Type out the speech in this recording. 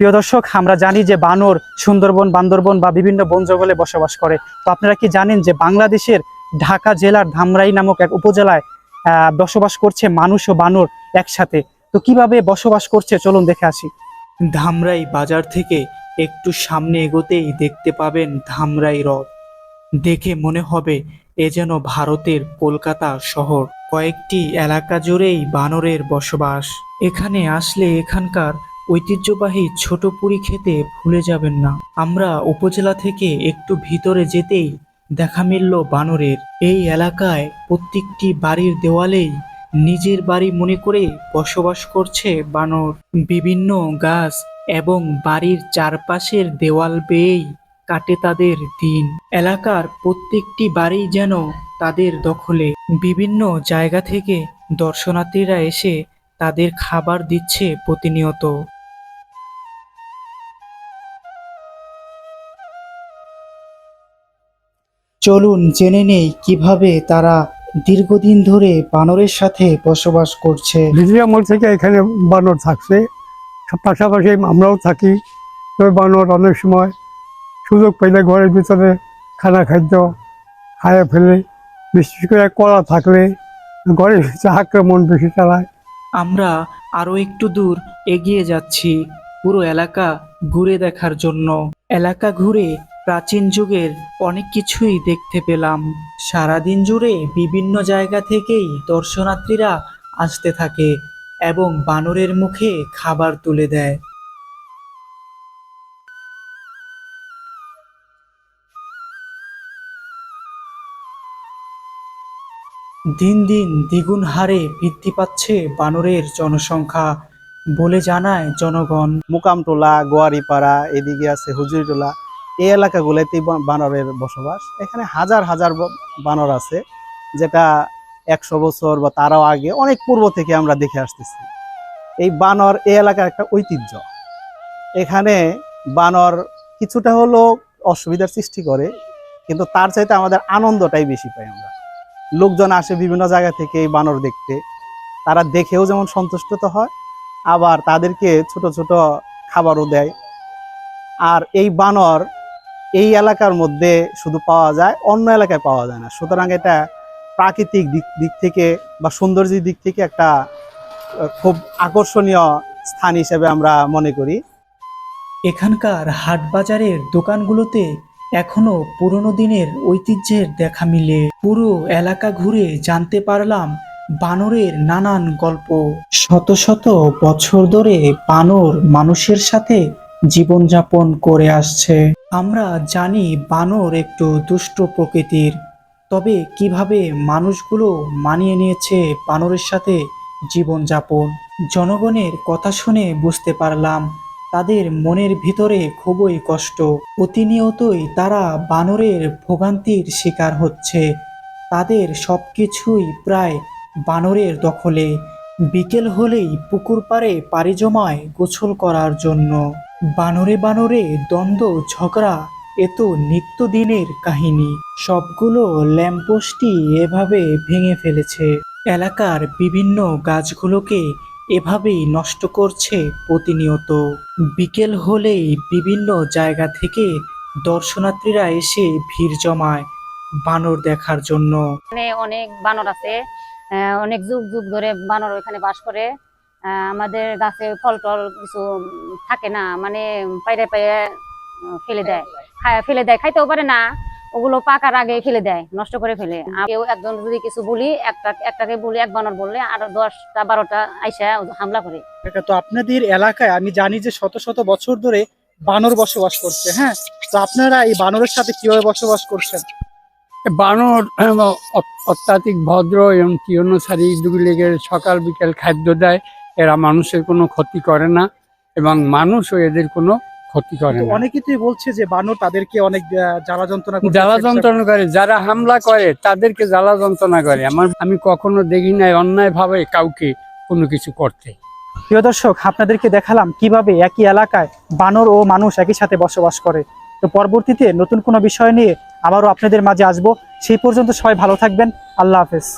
প্রিয় দর্শক, আমরা জানি যে বানর সুন্দরবন, বান্দরবন বা বিভিন্ন বন জঙ্গলে বসবাস করে। তো আপনারা কি জানেন যে বাংলাদেশের ঢাকা জেলার ধামরাই নামক এক উপজেলায় বসবাস করছে মানুষ ও বানর একসাথে? তো কীভাবে বসবাস করছে? চলুন দেখে আসি। ধামরাই বাজার থেকে একটু সামনে এগোতেই দেখতে পাবেন ধামরাই হ্রদ দেখে মনে হবে এ যেন ভারতের কলকাতা শহর। কয়েকটি এলাকা জুড়েই বানরের বসবাস। এখানে আসলে এখানকার ঐতিহ্যবাহী ছোট পুরি খেতে ভুলে যাবেন না। আমরা উপজেলা থেকে একটু ভিতরে যেতেই দেখা মিলল বানরের। এই এলাকায় প্রত্যেকটি বাড়ির দেওয়ালেই নিজের বাড়ি মনে করে বসবাস করছে বানর। বিভিন্ন গাছ এবং বাড়ির চারপাশের দেওয়াল বেয়েই কাটে তাদের দিন। এলাকার প্রত্যেকটি বাড়ি যেন তাদের দখলে। বিভিন্ন জায়গা থেকে দর্শনার্থীরা এসে তাদের খাবার দিচ্ছে প্রতিনিয়ত। চলুন জেনে নেই কীভাবে তারা দীর্ঘদিন ধরে বানরের সাথে বসবাস করছে। দ্বিতীয় আমল থেকে এখানে বানর থাকছে। পাশাপাশি আমরাও থাকি। তবে বানর অনেক সময় সুযোগ পেলে ঘরের ভিতরে খানা খাদ্য খাইয়ে ফেলে। বিশেষ করে কলা থাকলে ঘরের ভিতরে আক্রমণ বেশি চালায়। আমরা আরও একটু দূর এগিয়ে যাচ্ছি পুরো এলাকা ঘুরে দেখার জন্য। এলাকা ঘুরে প্রাচীন যুগের অনেক কিছুই দেখতে পেলাম। সারাদিন জুড়ে বিভিন্ন জায়গা থেকেই দর্শনার্থীরা আসতে থাকে এবং বানরের মুখে খাবার তুলে দেয়। দিন দিন দ্বিগুণ হারে বৃদ্ধি পাচ্ছে বানরের জনসংখ্যা, বলে জানায় জনগণ। মুকামটোলা, গোয়ারিপাড়া, এদিকে আছে হুজুরিটোলা এই এলাকাগুলোতেই বানরের বসবাস। এখানে হাজার হাজার বানর আছে, যেটা একশো বছর বা তারও আগে, অনেক পূর্ব থেকে আমরা দেখে আসতেছি। এই বানর এই এলাকার একটা ঐতিহ্য। এখানে বানর কিছুটা হলো অসুবিধার সৃষ্টি করে, কিন্তু তার চাইতে আমাদের আনন্দটাই বেশি পাই আমরা। লোকজন আসে বিভিন্ন জায়গা থেকে এই বানর দেখতে। তারা দেখেও যেমন সন্তুষ্ট তো হয়, আবার তাদেরকে ছোট ছোট খাবারও দেয়। আর এই বানর এই এলাকার মধ্যে শুধু পাওয়া যায়, অন্য এলাকায় পাওয়া যায় না। সুতরাং এটা প্রাকৃতিক দিক দিক থেকে বা সৌন্দর্যের দিক থেকে একটা খুব আকর্ষণীয় স্থান হিসেবে আমরা মনে করি। এখানকার হাট বাজারের দোকানগুলোতে এখনও পুরনো দিনের ঐতিহ্যের দেখা মিলে। পুরো এলাকা ঘুরে জানতে পারলাম বানরের নানান গল্প। শত শত বছর ধরে বানর মানুষের সাথে জীবনযাপন করে আসছে। আমরা জানি বানর একটু দুষ্ট প্রকৃতির, তবে কীভাবে মানুষগুলো মানিয়ে নিয়েছে বানরের সাথে জীবনযাপন? জনগণের কথা শুনে বুঝতে পারলাম, তাদের মনের ভিতরে খুবই কষ্ট। প্রতিনিয়তই তারা বানরের ভোগান্তির শিকার হচ্ছে। তাদের সবকিছুই প্রায় বানরের দখলে। বিকেল হলেই পুকুর পাড়ে পাড়ি জমায় গোসল করার জন্য। বানরে বানরে দ্বন্দ্ব, ঝগড়া এ তো নিত্যদিনের কাহিনী। সবগুলো ল্যাম্পোস্টই এভাবে ভেঙে ফেলেছে। এলাকার বিভিন্ন গাছগুলোকে এভাবেই নষ্ট করছে প্রতিনিয়ত। বিকেল হলেই বিভিন্ন জায়গা থেকে দর্শনার্থীরা এসে ভিড় জমায় বানর দেখার জন্য। অনেক বানর আছে অনেক যুগ যুগ ধরে বানর ওখানে বাস করে। আমাদের গাছে ফল টল কিছু থাকে না মানে পাইরে পাইরে ফেলে দেয়। খায় ফেলে দেয় খাইতেও পারে না। ওগুলো পাকার আগে ফেলে দেয় নষ্ট করে ফেলে। কেউ একজন যদি কিছু বলি একটা একটাকে বলি এক বানর বললে আর দশটা বারোটা আইসা হামলা করে। তো আপনাদের এলাকায় আমি জানি যে শত শত বছর ধরে বানর বসবাস করছে হ্যাঁ? তো আপনারা এই বানরের সাথে কীভাবে বসবাস করছেন? বানর অত্যাধিক ভদ্র এবং কিয়নসারী দুগুলিকে সকাল বিকেল খাদ্য দেয়। এরা মানুষের কোনো ক্ষতি করে না এবং মানুষও এদের কোনো ক্ষতি করে না। অনেকেই তো বলছে যে বানর তাদেরকে অনেক জ্বালা যন্ত্রণা জ্বালা যন্ত্রণা করে যারা হামলা করে তাদেরকে জ্বালা যন্ত্রণা করে। আমার আমি কখনো দেখি নাই অন্যায় ভাবে কাউকে কোনো কিছু করতে। প্রিয় দর্শক আপনাদেরকে দেখালাম কীভাবে একই এলাকায় বানর ও মানুষ একই সাথে বসবাস করে। তো পরবর্তীতে নতুন কোনো বিষয় নিয়ে আবারও আপনাদের মাঝে আসব। সেই পর্যন্ত সবাই ভালো থাকবেন। আল্লাহ হাফেজ।